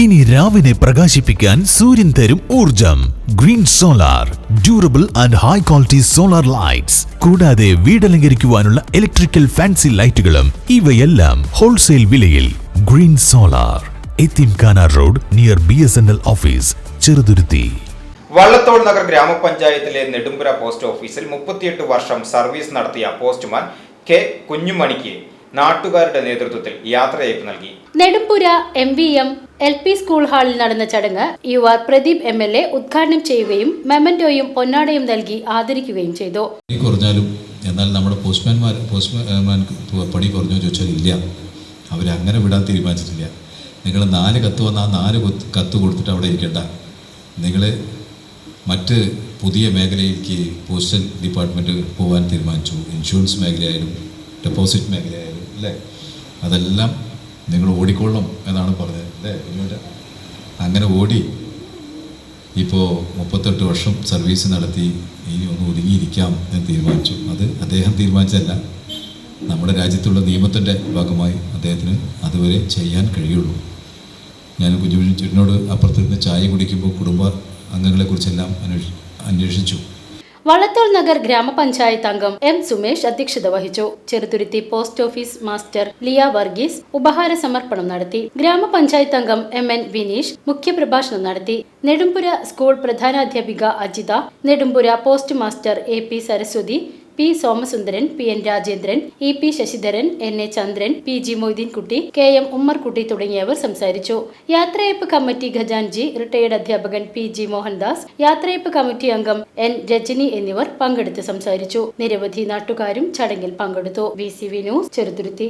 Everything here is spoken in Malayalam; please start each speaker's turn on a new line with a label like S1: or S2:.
S1: ഇനി രാവിനെ പ്രകാശിപ്പിക്കാൻ സൂര്യൻ തരും ഊർജം green solar durable and high quality solar lights കൂടാതെ വീടലങ്കരിക്കുവാനുള്ള ഇലക്ട്രിക്കൽ ഫാൻസി ലൈറ്റുകളും ഇവയെല്ലാം ഹോൾസെയിൽ വിലയിൽ. Green solar എത്തിംഖാന road near B S N L office Cheruthuruthy.
S2: Vallathol Nagar ഗ്രാമപഞ്ചായത്തിലെ നെടുമ്പുര പോസ്റ്റ് ഓഫീസിൽ മുപ്പത്തിയെട്ട് വർഷം സർവീസ് നടത്തിയ പോസ്റ്റ്മാൻ കെ കുഞ്ഞുമണിക്ക് നാട്ടുകാരുടെ നേതൃത്വത്തിൽ യാത്രയയപ്പ് നൽകി.
S3: Nedumpura M V M L P school ഹാളിൽ നടന്ന ചടങ്ങ് U R Pradeep M L A ഉദ്ഘാടനം ചെയ്യുകയും മെമന്റോയും പൊന്നാടയും നൽകി ആദരിക്കുകയും ചെയ്തു.
S4: പണി കുറഞ്ഞാലും എന്നാൽ നമ്മുടെ പോസ്റ്റ്മാൻമാർ പോസ്റ്റ്മാൻ പണി കുറഞ്ഞോ ചോദിച്ചാൽ ഇല്ല. അവരങ്ങനെ വിടാൻ തീരുമാനിച്ചിട്ടില്ല. നിങ്ങൾ നാല് കത്ത് വന്ന ആ നാല് കത്ത് കൊടുത്തിട്ട് അവിടെ ഇരിക്കണ്ട. നിങ്ങൾ മറ്റ് പുതിയ മേഖലയിലേക്ക് പോസ്റ്റൽ ഡിപ്പാർട്ട്മെന്റ് പോകാൻ തീരുമാനിച്ചു. ഇൻഷുറൻസ് മേഖലയായാലും ഡെപ്പോസിറ്റ് മേഖലയായാലും. അല്ലേ? അതെല്ലാം നിങ്ങൾ ഓടിക്കൊള്ളും എന്നാണ് പറഞ്ഞത്. അല്ലേ? അങ്ങനെ ഓടി ഇപ്പോൾ മുപ്പത്തെട്ട് വർഷം സർവീസ് നടത്തി ഇനി ഒന്ന് ഒതുങ്ങിയിരിക്കാം എന്ന് തീരുമാനിച്ചു. അത് അദ്ദേഹം തീരുമാനിച്ചതല്ല. നമ്മുടെ രാജ്യത്തുള്ള നിയമത്തിന്റെ ഭാഗമായി അദ്ദേഹത്തിന് അതുവരെ ചെയ്യാൻ കഴിയുള്ളൂ. ഞാൻ കുഞ്ഞുചുറ്റിനോട് അപ്പുറത്തിരുന്ന് ചായ കുടിക്കുമ്പോൾ കുടുംബ അംഗങ്ങളെക്കുറിച്ചെല്ലാം അന്വേഷി അന്വേഷിച്ചു.
S3: വള്ളത്തോൾ നഗർ ഗ്രാമപഞ്ചായത്ത് അംഗം എം സുമേഷ് അധ്യക്ഷത വഹിച്ചു. Cheruthuruthy post office master Liya Varghese ഉപഹാര സമർപ്പണം നടത്തി. ഗ്രാമപഞ്ചായത്ത് അംഗം എം എൻ വിനീഷ് മുഖ്യപ്രഭാഷണം നടത്തി. Nedumpura school പ്രധാനാധ്യാപിക Ajitha Nedumpura post master A P Saraswathi P Somasundaran P N Rajendran E P Sasidharan N A Chandran P G Moideenkutty K M Ummerkutty തുടങ്ങിയവർ സംസാരിച്ചു. യാത്രയപ്പ് കമ്മിറ്റി ഖജാൻജി റിട്ടയർഡ് അധ്യാപകൻ പി ജി മോഹൻദാസ് യാത്രയപ്പ് കമ്മിറ്റി അംഗം എൻ രജനി എന്നിവർ പങ്കെടുത്ത് സംസാരിച്ചു. നിരവധി നാട്ടുകാരും ചടങ്ങിൽ പങ്കെടുത്തു. V C V news Cheruthuruthy.